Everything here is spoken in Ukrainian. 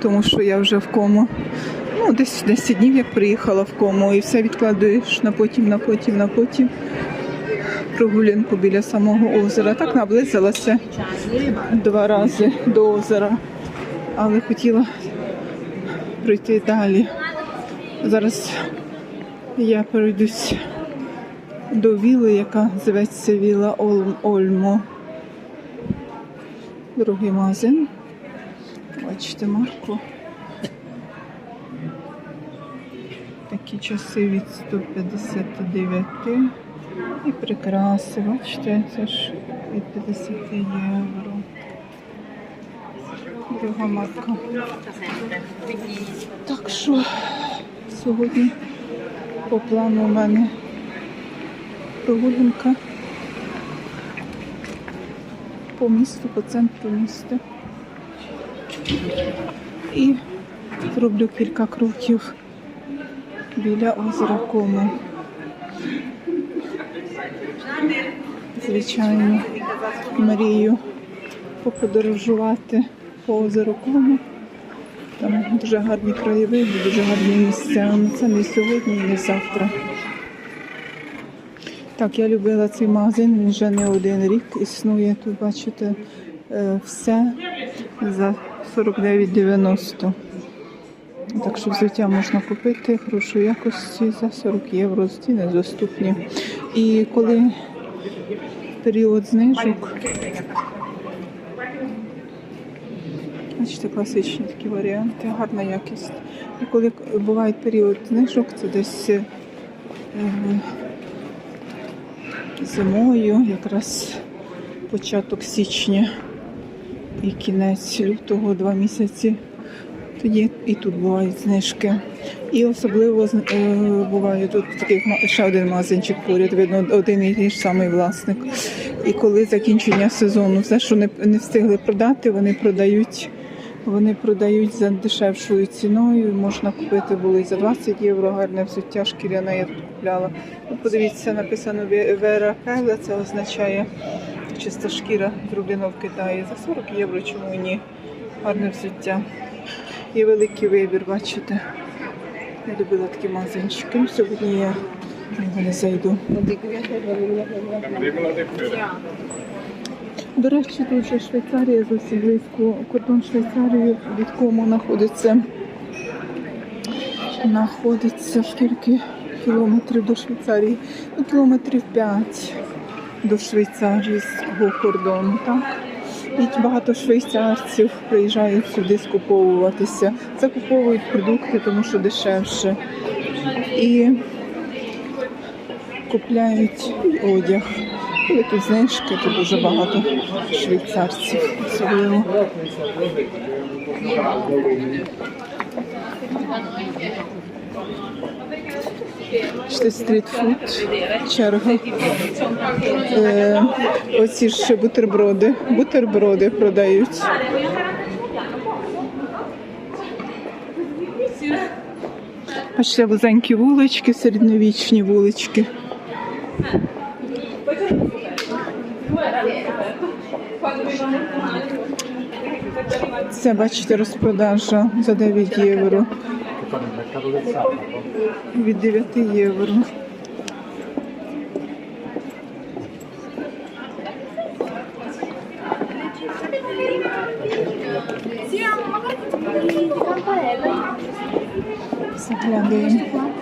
тому що я вже в кому. Ну, десь 10 днів як приїхала в кому, і все відкладуєш на потім, на потім, на потім. Прогулянку біля самого озера. Так наблизилася два рази до озера, але хотіла пройти далі. Зараз я перейдусь до віли, яка зветься Віла Олм- Ольмо. Другий магазин. Бачите марку. Такі часи від 159 і прикраси. Бачите, це ж від 50 євро. Друга марка. Так що сьогодні по плану у мене прогулянка по місту, по центру міста. І зроблю кілька кроків біля озера Кому. Звичайно, мрію поподорожувати по озеру Кому. Там дуже гарні краєвиди, дуже гарні місця. Але це не сьогодні, не завтра. Так, я любила цей магазин, він вже не один рік існує. Тут бачите все за 49,90. Так що взуття можна купити хорошої якості за 40 євро. Ціни доступні. І коли період знижок, бачите, класичні такі варіанти, гарна якість. І коли буває період знижок, це десь е, зимою, якраз початок січня і кінець лютого, два місяці. Тоді і тут бувають знижки. І особливо е, буває тут такий ще один магазинчик поряд, видно, один і той ж самий власник. І коли закінчення сезону, все, що не, не встигли продати, вони продають. Вони продають за дешевшою ціною. Можна купити було і за 20 євро. Гарне взуття шкіряне я тут купляла. Ну, подивіться, написано Вера Кайла, це означає чиста шкіра зроблено в Китаї. За 40 євро, чому ні? Гарне взуття. Є великий вибір, бачите. Я любила такі магазинчики. Ну, Сьогодні я не зайду. До речі, тут же Швейцарія зовсім близько. Кордон Швейцарії від кому знаходиться. Знаходиться скільки кілометрів до Швейцарії? Ну, кілометрів 5 до швейцарського кордону. Так? І багато швейцарців приїжджають сюди скуповуватися. Закуповують продукти, тому що дешевше. І купляють одяг. Коли тут знижки, то дуже багато швейцарців особливо. Ще стрітфуд, черга. Е, оці ж бутерброди. Бутерброди продають. Бачите, вузенькі вулички, середньовічні вулички. Це, бачите, розпродажа за 9 євро. Від 9 євро. Заглядаємо.